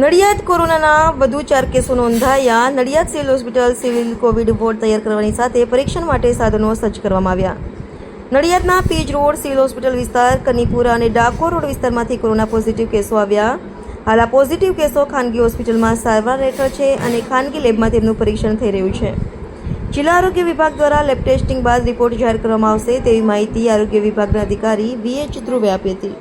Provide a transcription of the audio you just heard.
નડિયાદ કોરોનાના વધુ ચાર કેસો નોંધાયા. Nadiad civil hospital civil COVID ward તૈયાર કરવાની સાથે પરીક્ષણ માટે સાધનો સજ્જ કરવામાં આવ્યા. નડિયાદના પીજ રોડ સિવિલ હોસ્પિટલ વિસ્તાર, કનીપુરા અને ડાકોર રોડ વિસ્તારમાંથી કોરોના પોઝિટિવ કેસો આવ્યા. હાલ આ પોઝિટિવ કેસો ખાનગી હોસ્પિટલમાં સારવાર હેઠળ છે અને ખાનગી લેબમાં તેમનું પરીક્ષણ થઈ રહ્યું છે. જિલ્લા આરોગ્ય વિભાગ દ્વારા લેબ ટેસ્ટિંગ બાદ રિપોર્ટ જાહેર કરવામાં આવશે તેવી માહિતી આરોગ્ય વિભાગના અધિકારી વીએચ ધ્રુવે આપી હતી.